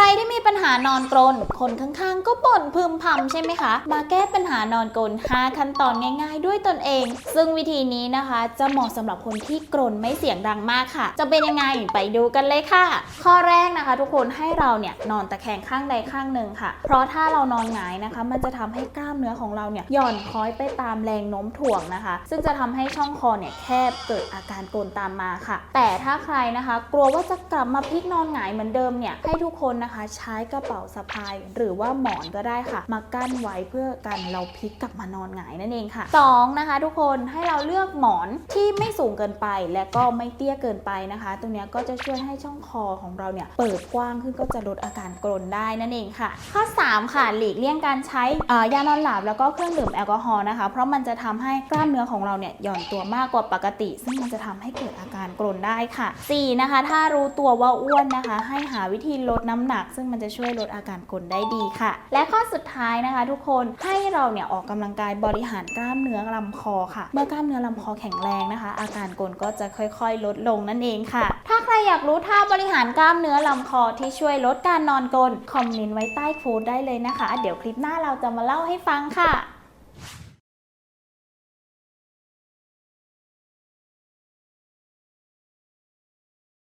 รที่มีปัญหานอนกรน คนข้างๆ ก็บ่นพึมพำใช่ไหมคะ มาแก้ปัญหานอนกรน 5 ขั้นตอนง่าย ๆ ด้วยตนเอง ซึ่งวิธีนี้นะคะ จะเหมาะสำหรับคนที่กรนไม่เสียงดังมากค่ะ จะเป็นยังไงไปดูกันเลยค่ะ ข้อแรกนะคะ ทุกคนให้เราเนี่ยนอนตะแคงข้างใดข้างหนึ่งค่ะ เพราะถ้าเรานอนหงายนะคะ มันจะทำให้กล้ามเนื้อของเราเนี่ยหย่อนคล้อยไปตามแรงโน้มถ่วงนะคะ ซึ่งจะทำให้ช่องคอเนี่ยแคบเกิดอาการกรนตามมาค่ะ แต่ถ้าใครนะคะ กลัวว่าจะกลับมาพลิกนอนหงายเหมือนเดิมเนี่ยให้ทุกคนนะคะใช้กระเป๋าสะพาย หรือว่าหมอนก็ได้ค่ะ มากั้นไว้เพื่อกันเราพลิกกลับมานอนหงายนั่นเองค่ะสองนะคะ ทุกคนให้เราเลือกหมอนที่ไม่สูงเกินไปและก็ไม่เตี้ยเกินไปนะคะ ตรงนี้ก็จะช่วยให้ช่องคอของเราเนี่ยเปิดกว้างขึ้นก็จะลดอาการกรนได้นั่นเองค่ะ ข้อ 3 ค่ะหลีกเลี่ยงการใช้ยานอนหลับแล้วก็เครื่องดื่มแอลกอฮอล์นะคะ เพราะมันจะทำให้กล้ามเนื้อของเราเนี่ยหย่อนตัวมากกว่าปกติ ซึ่งมันจะทำให้เกิดอาการกรนได้ค่ะ 4 นะคะ ถ้ารู้ตัวว่าอ้วนนะคะ ให้หาวิธีลดน้ำหนัก ซึ่งมันจะช่วยลดอาการกลนได้ดีค่ะ และข้อสุดท้ายนะคะ ทุกคนให้เราเนี่ยออกกำลังกายบริหารกล้ามเนื้อลำคอค่ะ เมื่อกล้ามเนื้อลำคอแข็งแรงนะคะ อาการกลนก็จะค่อยๆ ลดลงนั่นเองค่ะ ถ้าใครอยากรู้ท่าบริหารกล้ามเนื้อลำคอที่ช่วยลดการนอนกลนคอมเมนต์ไว้ใต้โพสต์ได้เลยนะคะ เดี๋ยวคลิปหน้าเราจะมาเล่าให้ฟังค่ะ